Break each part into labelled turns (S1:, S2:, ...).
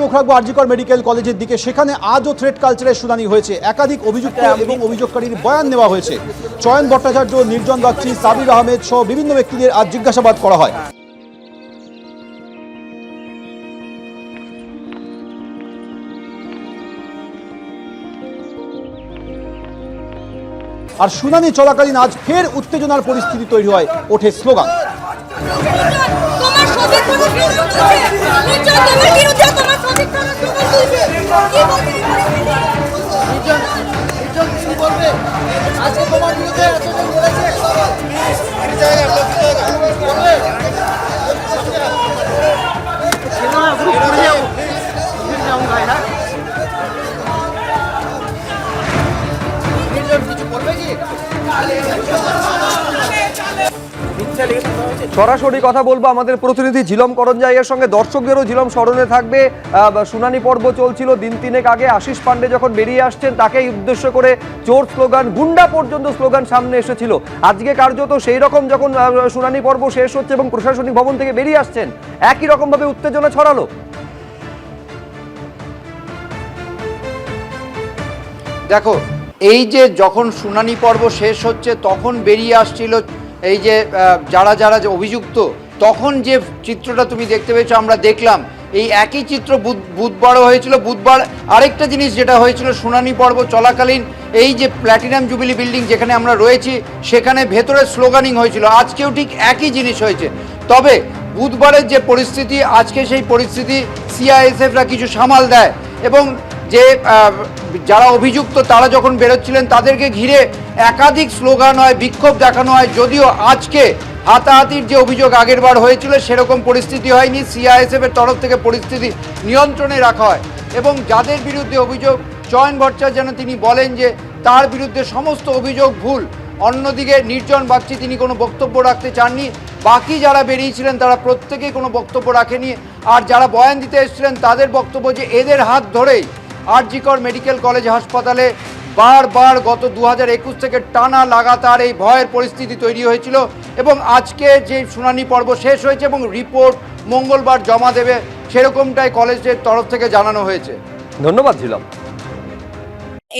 S1: চোখ রাখব আরজিকর মেডিকেল কলেজের দিকে। সেখানে আজও থ্রেড কালচারের শুনানি হয়েছে। একাধিক অভিযুক্ত এবং অভিযোগকারীর বয়ান নেওয়া হয়েছে। চয়ন ভট্টাচার্য নির্জন বাগচি সাবির আহমেদ সহ বিভিন্ন ব্যক্তিদের আজ জিজ্ঞাসাবাদ করা হয়। আর শুনানি চলাকালীন আজ ফের উত্তেজনার পরিস্থিতি তৈরি হয় ওঠে স্লোগান।
S2: আজকে তোমার বিরুদ্ধে এতজন
S3: সরাসরি কথা বলব, আমাদের প্রতিনিধি ঝিলম করঞ্জাইয়ের সঙ্গে, দর্শকদেরও ঝিলম স্মরণে থাকবে। শুনানি পর্ব চলছিল দিন তিনেক আগে। আশিস পান্ডে যখন বেরিয়ে আসছেন, তাকেই উদ্দেশ্য করে চোর স্লোগান, গুন্ডা পর্যন্ত স্লোগান সামনে এসেছিল। আজকে কার্যত সেই রকম যখন শুনানি পর্ব শেষ হচ্ছে এবং প্রশাসনিক ভবন থেকে বেরিয়ে আসছেন, একই রকমভাবে উত্তেজনা ছড়ালো।
S4: দেখো, এই যে যখন শুনানি পর্ব শেষ হচ্ছে, তখন বেরিয়ে আসছিল এই যে যারা যারা যে অভিযুক্ত, তখন যে চিত্রটা তুমি দেখতে পেয়েছ, আমরা দেখলাম, এই একই চিত্র বুধ- বুধবারও হয়েছিল। বুধবার আরেকটা জিনিস যেটা হয়েছিল, শুনানি পর্ব চলাকালীন, এই যে প্ল্যাটিনাম জুবিলি বিল্ডিং যেখানে আমরা রয়েছি, সেখানে ভেতরে স্লোগানিং হয়েছিল। আজকেও ঠিক একই জিনিস হয়েছে। তবে বুধবারের যে পরিস্থিতি, আজকে সেই পরিস্থিতি সিআইএসএফরা কিছু সামাল দেয় এবং যে যারা অভিযুক্ত তারা যখন বেরোচ্ছিলেন, তাদেরকে ঘিরে একাধিক স্লোগান হয়, বিক্ষোভ দেখানো হয়। যদিও আজকে হাতাহাতির যে অভিযোগ আগেরবার হয়েছিল, সেরকম পরিস্থিতি হয়নি। সিআইএসএফ এর তরফ থেকে পরিস্থিতি নিয়ন্ত্রণে রাখা হয়। এবং যাদের বিরুদ্ধে অভিযোগ, চয়ন ভট্টাচার্য যেন তিনি বলেন যে, তার বিরুদ্ধে সমস্ত অভিযোগ ভুল। অন্যদিকে নির্জন বাগচি তিনি কোনো বক্তব্য রাখতে চাননি। বাকি যারা বেরিয়েছিলেন, তারা প্রত্যেকেই কোনো বক্তব্য রাখেনি। আর যারা বয়ান দিতে এসেছিলেন, তাদের বক্তব্য যে, এদের হাত ধরেই আরজিকর মেডিকেল কলেজ হাসপাতালে বারবার গত দু একুশ থেকে টানা লাগাতার এই ভয়ের পরিস্থিতি তৈরি হয়েছিল এবং আজকে যে শুনানি পর্ব শেষ হয়েছে এবং রিপোর্ট মঙ্গলবার জমা দেবে, সেরকমটাই কলেজের তরফ থেকে জানানো হয়েছে।
S3: ধন্যবাদ, ঝিলম।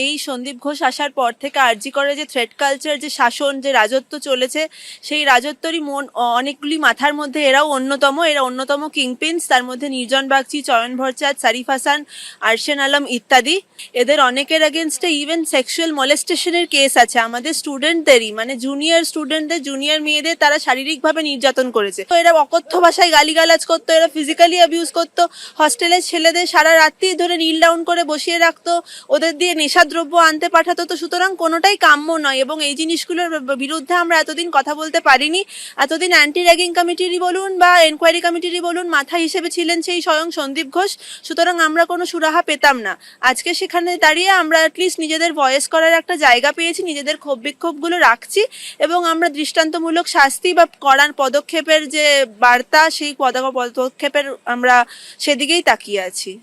S5: এই সন্দীপ ঘোষ আসার পর থেকে আরজি করে যে থ্রেড কালচার যে শাসন, যে রাজত্ব চলেছে, সেই রাজত্বরই মন অনেকগুলি মাথার মধ্যে এরাও অন্যতম। এরা অন্যতম কিংপিনস তার মধ্যে নির্জন বাগচি, চয়ন ভরচাঁদ, সারিফ হাসান, আরশেন আলম ইত্যাদি। এদের অনেকের এগেনস্টে ইভেন সেক্সুয়াল মলেস্টেশনের কেস আছে। আমাদের স্টুডেন্টদেরই মানে জুনিয়র স্টুডেন্টদের জুনিয়র মেয়েদের তারা শারীরিকভাবে নির্যাতন করেছে। তো এরা অকথ্য ভাষায় গালিগালাজ করতো, এরা ফিজিক্যালি অ্যাবিউজ করতো হস্টেলের ছেলেদের সারা রাত্রি ধরে নীল ডাউন করে বসিয়ে রাখতো। ওদের দিয়ে নেশাদ্রব্য আনতে পাঠাতো, তো সুতরাং কোনোটাই কাম্য নয়। এবং এই জিনিসগুলোর বিরুদ্ধে আমরা এতদিন কথা বলতে পারিনি। এতদিন অ্যান্টি র্যাগিং কমিটিরই বলুন বা এনকোয়ারি কমিটিরই বলুন, মাথা হিসেবে ছিলেন সেই স্বয়ং সন্দীপ ঘোষ। সুতরাং আমরা কোনো সুরাহা পেতাম না। আজকে সেখানে দাঁড়িয়ে আমরা অ্যাটলিস্ট নিজেদের ভয়েস করার একটা জায়গা পেয়েছি, নিজেদের ক্ষোভ বিক্ষোভগুলো রাখছি এবং আমরা দৃষ্টান্তমূলক শাস্তি বা করার পদক্ষেপের যে বার্তা, সেই পদ- পদক্ষেপের আমরা সেদিকেই তাকিয়ে আছি।